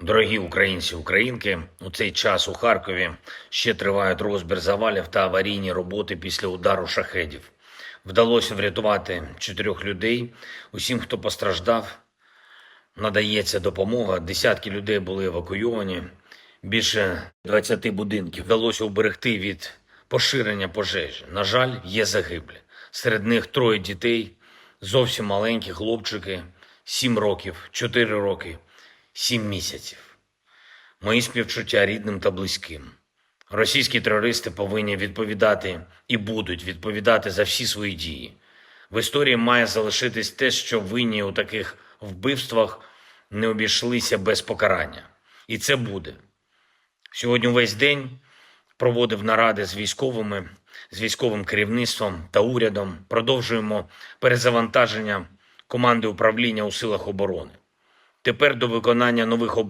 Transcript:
Дорогі українці, українки, у цей час у Харкові ще тривають розбір завалів та аварійні роботи після удару шахедів. Вдалося врятувати чотирьох людей. Усім, хто постраждав, надається допомога. Десятки людей були евакуйовані. Більше 20 будинків вдалося уберегти від поширення пожежі. На жаль, є загиблі. Серед них троє дітей, зовсім маленькі хлопчики, 7 років, 4 роки, 7 місяців. Мої співчуття рідним та близьким. Російські терористи повинні відповідати і будуть відповідати за всі свої дії. В історії має залишитись те, що винні у таких вбивствах не обійшлися без покарання. І це буде. Сьогодні весь день проводив наради з військовими, з військовим керівництвом та урядом. Продовжуємо перезавантаження команди управління у силах оборони. Тепер до виконання нових обов'язків